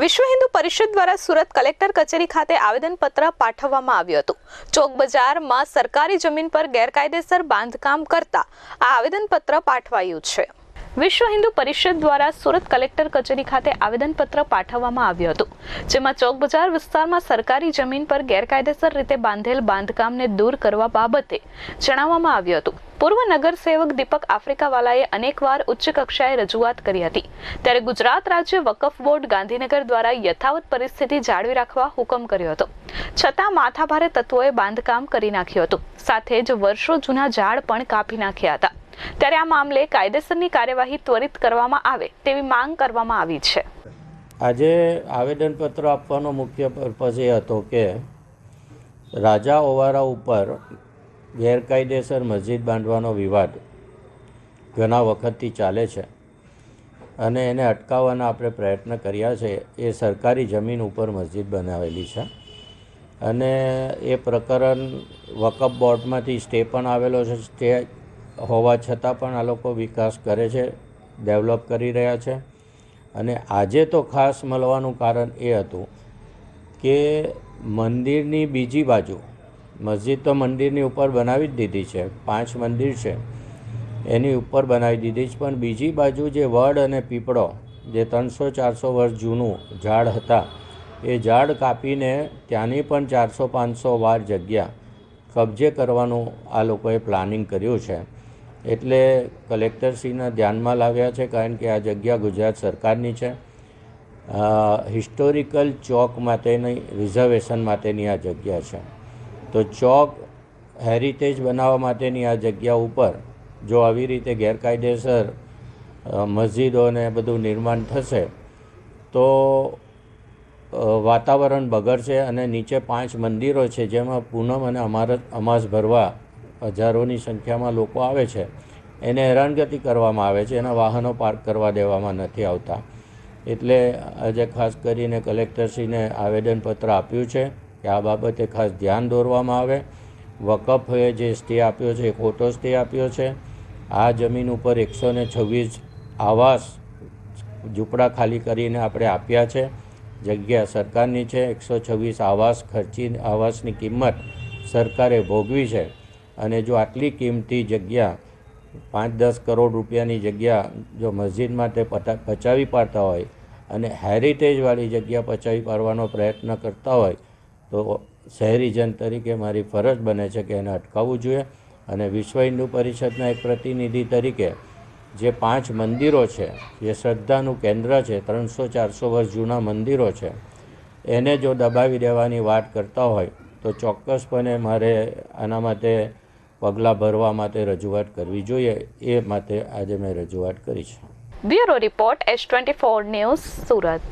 વિશ્વ હિન્દુ પરિષદ દ્વારા સુરત કલેક્ટર કચેરી ખાતે આવેદનપત્ર પાઠવવામાં આવ્યું હતું. ચોક બજારમાં સરકારી જમીન પર ગેરકાયદેસર બાંધકામ કરતા આ આવેદનપત્ર પાઠવાયું છે. વિશ્વ હિન્દુ પરિષદ દ્વારા સુરત કલેક્ટર કચેરી ખાતે આવેદનપત્ર પાઠવવામાં આવ્યું હતું, જેમાં ચોક બજાર વિસ્તારમાં સરકારી જમીન પર ગેરકાયદેસર રીતે બાંધેલ બાંધકામને દૂર કરવા બાબતે જણાવવામાં આવ્યું હતું. પૂર્વ નગરસેવક દીપક આફ્રિકાવાલાએ અનેકવાર ઉચ્ચ કક્ષાએ રજૂઆત કરી હતી. ત્યારે ગુજરાત રાજ્ય વકફ બોર્ડ ગાંધીનગર દ્વારા યથાવત પરિસ્થિતિ જાળવી રાખવા હુકમ કર્યો હતો. છતાં માથાભારે તત્વોએ બાંધકામ કરી નાખ્યું હતું. સાથે જ વર્ષો જૂના ઝાડ પણ કાપી નાખ્યા હતા. ત્યારે આ મામલે કાયદેસરની કાર્યવાહી ત્વરિત કરવામાં આવે તેવી માંગ કરવામાં આવી છે. આજે આવેદનપત્ર આપવાનો મુખ્ય પર્પઝ એ હતો કે રાજા ઓવારા ઉપર ગેરકાયદેસર મસ્જિદ બાંધવાનો વિવાદ ઘણા વખતથી ચાલે છે અને એને અટકાવવાના આપણે પ્રયત્ન કર્યા છે. એ સરકારી જમીન ઉપર મસ્જિદ બનાવેલી છે અને એ પ્રકરણ વકફ બોર્ડમાંથી સ્ટે પણ આવેલો છે. સ્ટે હોવા છતાં પણ આ લોકો વિકાસ કરે છે, ડેવલપ કરી રહ્યા છે. અને આજે તો ખાસ મળવાનું કારણ એ હતું કે મંદિરની બીજી બાજુ, મસ્જિદ તો મંદિરની ઉપર બનાવી જ દીધી છે, પાંચ મંદિર છે. એની ઉપર બનાવી દીધી છે, પણ બીજી બાજુ જે વડ અને પીપળો, જે ત્રણસો ચારસો વર્ષ જૂનું ઝાડ હતા, એ ઝાડ કાપીને ત્યાંની પણ ચારસો પાંચસો વાર જગ્યા કબજે કરવાનું આ લોકોએ પ્લાનિંગ કર્યું છે. એટલે કલેક્ટરશ્રીના ધ્યાનમાં લાવ્યા છે કારણ કે આ જગ્યા ગુજરાત સરકારની છે. હિસ્ટોરિકલ ચોક માટેની રિઝર્વેશન માટેની આ જગ્યા છે. તો ચોક હેરિટેજ બનાવવા માટેની આ જગ્યા ઉપર જો આવી રીતે ગેરકાયદેસર મસ્જિદોને બધું નિર્માણ થશે, તો વાતાવરણ બગડશે અને નીચે પાંચ મંદિરો છે જેમાં પૂનમ અને અમારત અમાસ ભરવા હજારોની સંખ્યામાં લોકો આવે છે. એને હેરાનગતિ કરવામાં આવે છે. એના વાહનો પાર્ક કરવા દેવામાં નથી આવતા. એટલે આજે ખાસ કરીને કલેક્ટરશ્રીને આવેદનપત્ર આપ્યું છે કે આ બાબતે ખાસ ધ્યાન દોરવામાં આવે. વકફે જે સ્ટે આપ્યો છે, એ ખોટો સ્ટે આપ્યો છે. આ જમીન ઉપર એકસો ને છવ્વીસ આવાસ ઝૂંપડા ખાલી કરીને આપણે આપ્યા છે. જગ્યા સરકારની છે. એકસો છવ્વીસ આવાસ ખર્ચી, આવાસની કિંમત સરકારે ભોગવી છે. અને જો આટલી કિંમતી જગ્યા પાંચ દસ કરોડ રૂપિયાની જગ્યા જો મસ્જિદ માટે પચાવી પાડતા હોય અને હેરિટેજવાળી જગ્યા પચાવી પાડવાનો પ્રયત્ન કરતા હોય, તો શહેરીજન તરીકે મારી ફરજ બને છે કે એને અટકાવવું જોઈએ. અને વિશ્વ હિન્દુ પરિષદના એક પ્રતિનિધિ તરીકે જે પાંચ મંદિરો છે, જે શ્રદ્ધાનું કેન્દ્ર છે, ત્રણસો ચારસો વર્ષ જૂના મંદિરો છે, એને જો દબાવી દેવાની વાત કરતા હોય તો ચોક્કસપણે મારે આના માટે પગલાં ભરવા માટે રજૂઆત કરવી જોઈએ, એ માટે આજે મેં રજૂઆત કરી છે. Bureau report S twenty four news Surat.